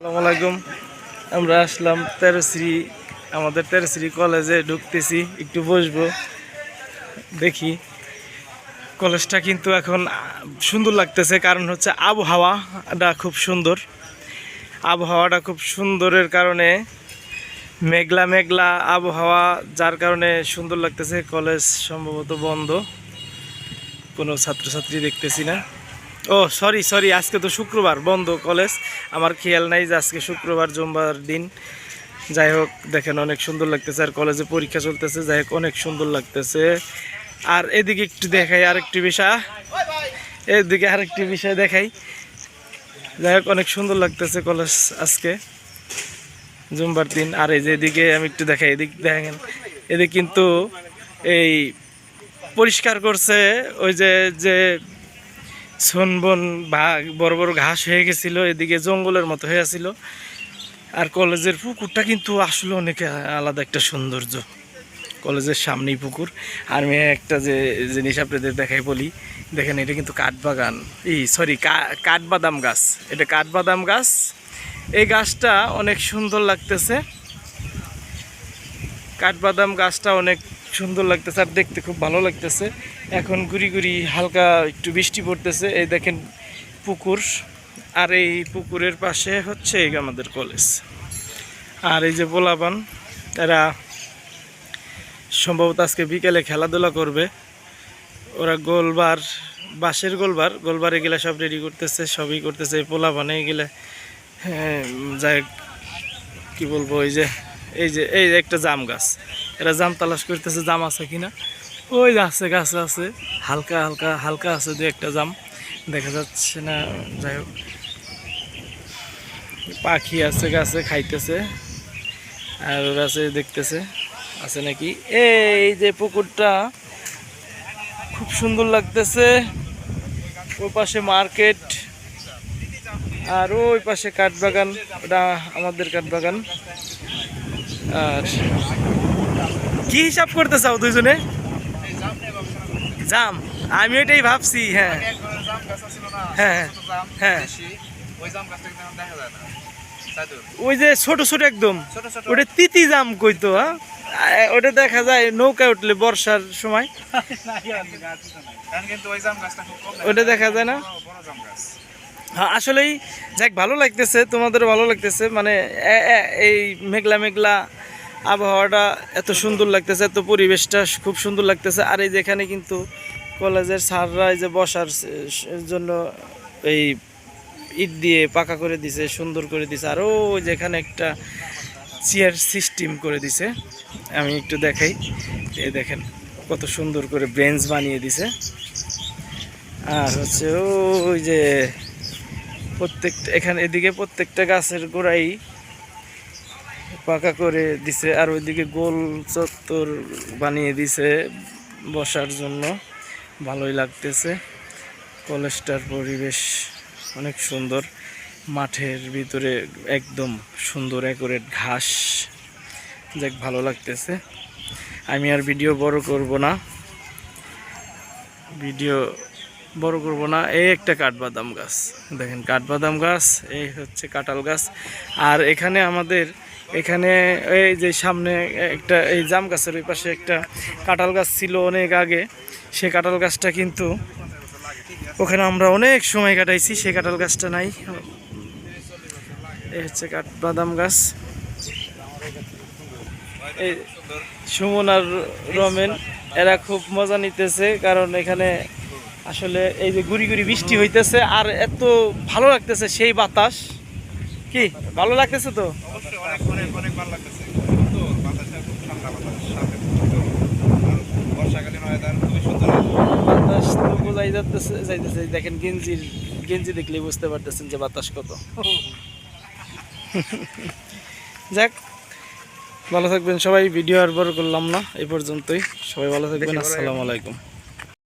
আসসালামু আলাইকুম। আমরা আসলাম তেরশ্রী আমাদের তেরশ্রী কলেজে ঢুকতেছি, একটু বসবো, দেখি। কলেজটা কিন্তু এখন সুন্দর লাগতেছে, কারণ হচ্ছে আবহাওয়াটা খুব সুন্দর। আবহাওয়াটা খুব সুন্দরের কারণে মেঘলা মেঘলা আবহাওয়া, যার কারণে সুন্দর লাগতেছে। কলেজ সম্ভবত বন্ধ, কোনো ছাত্রছাত্রী দেখতেছি না। ও সরি সরি আজকে তো শুক্রবার, বন্ধ কলেজ আমার খেয়াল নাই যে আজকে শুক্রবার জুম্বার দিন। যাই হোক, দেখেন অনেক সুন্দর লাগতেছে, আর কলেজে পরীক্ষা চলতেছে, যাই হোক, অনেক সুন্দর লাগতেছে। আর এদিকে একটু দেখাই আরেকটি বিষয়। এদিকে আরেকটি বিষয় দেখাই। যাই হোক, অনেক সুন্দর লাগতেছে কলেজ আজকে জুম্বার দিন। আর এই যে এদিকে আমি একটু দেখাই, এদিক দেখেন, এদিকে কিন্তু এই পরিষ্কার করছে, ওই যে যে সনবন বা বড় বড় ঘাস হয়ে গেছিল, এদিকে জঙ্গলের মতো হয়ে আছিল আর কলেজের পুকুরটা কিন্তু আসলে অনেক আলাদা একটা সৌন্দর্য। কলেজের সামনেই পুকুর। আর আমি একটা যে জিনিস আপনাদের দেখাই বলি, দেখেন এটা কিন্তু কাঠবাগান। এই সরি কাঠবাদাম গাছ। এটা কাঠবাদাম গাছ। এই গাছটা অনেক সুন্দর লাগতেছে। কাঠবাদাম গাছটা অনেক সুন্দর লাগতেছে আর দেখতে খুব ভালো লাগতেছে। এখন গুড়ি গুড়ি হালকা একটু বৃষ্টি পড়তেছে। এই দেখেন পুকুর। আর এই পুকুরের পাশে হচ্ছে আমাদের কলেজ। আর এই যে বোলাবান এরা সম্ভবত আজকে বিকেলে খেলাধুলা করবে। ওরা গোলবার, বাঁশের গোলবার গোলবার এগুলা সব রেডি করতেছে, সবই করতেছে। পোলাবানে এগুলা হ্যাঁ যাই কি বলব ওই যে, এই যে, এই একটা জাম গাছ। এরা জাম তালাশ করতেছে জাম আছে কিনা? ওই আছে, গাছ আছে। হালকা হালকা হালকা আছে দু একটা জাম। দেখা যাচ্ছে না, যাই হোক। পাখি আছে, গাছে খাইতেছে। আর ওরা আছে, দেখতেছে। আছে নাকি? এই যে পুকুরটা, খুব সুন্দর লাগতেছে। ওই পাশে মার্কেট। আর ওই পাশে কাঠবাগান, ওটা আমাদের কাঠবাগান। আর কি হিসাব করতে চাও দুইজনে? জাম। আমি ওইটাই ভাবছি হ্যাঁ। হ্যাঁ হ্যাঁ ওই যে ছোট ছোট একদম। ওটা তিতি জাম কইতো হ্যাঁ? ওটা দেখা যায় নৌকা উঠলে বর্ষার সময়। ওটা দেখা যায় না? হ্যাঁ আসলেই যাক ভালো লাগতেছে তোমাদের ভালো লাগতেছে। মানে এই মেঘলা মেঘলা আবহাওয়াটা এত সুন্দর লাগতেছে, এত পরিবেশটা খুব সুন্দর লাগতেছে। আর এই যেখানে কিন্তু কলেজের স্যাররা এই যে বসার জন্য এই ইট দিয়ে পাকা করে দিছে, সুন্দর করে দিছে। আর ওই যেখানে একটা চেয়ার সিস্টেম করে দিছে। আমি একটু দেখাই। এই দেখেন কত সুন্দর করে বেঞ্চ বানিয়ে দিছে। আর হচ্ছে ওই যে প্রত্যেকটা, এখানে এদিকে প্রত্যেকটা গাছের গোড়াই পাকা করে দিছে আর ওইদিকে গোল চত্বর বানিয়ে দিছে বসার জন্য। ভালোই লাগতেছে। কলেজটার পরিবেশ অনেক সুন্দর। মাঠের ভিতরে একদম সুন্দর অ্যাকুরেট ঘাস। যাক, ভালো লাগতেছে। আমি আর ভিডিও বড় করব না। ভিডিও বড় করব না। এই একটা কাঠবাদাম গাছ। দেখেন, কাঠবাদাম গাছ, এই হচ্ছে কাঁঠাল গাছ। আর এখানে আমাদের এখানে এই যে সামনে একটা এই জাম গাছের ওই পাশে একটা কাঁঠাল গাছ ছিল অনেক আগে। সেই কাঁঠাল গাছটা কিন্তু ওখানে আমরা অনেক সময় কাটাইছি সেই কাঁঠাল গাছটা নাই। এই হচ্ছে কাঠ বাদাম গাছ। এই সুমন আর রমেন, এরা খুব মজা নিতেছে কারণ এখানে আসলে এই যে গুড়ি গুড়ি বৃষ্টি হইতেছে আর এত ভালো লাগতেছে সেই বাতাস। কি ভালো লাগতেছে তো? বোঝাই যাচ্ছে যাইতেছে। দেখেন গেঞ্জির গেঞ্জি দেখলেই বুঝতে পারতেছেন যে বাতাস কত। যাক ভালো থাকবেন সবাই। ভিডিও আর বড় করলাম না এই পর্যন্তই। সবাই ভালো থাকবেন। আসসালামু আলাইকুম।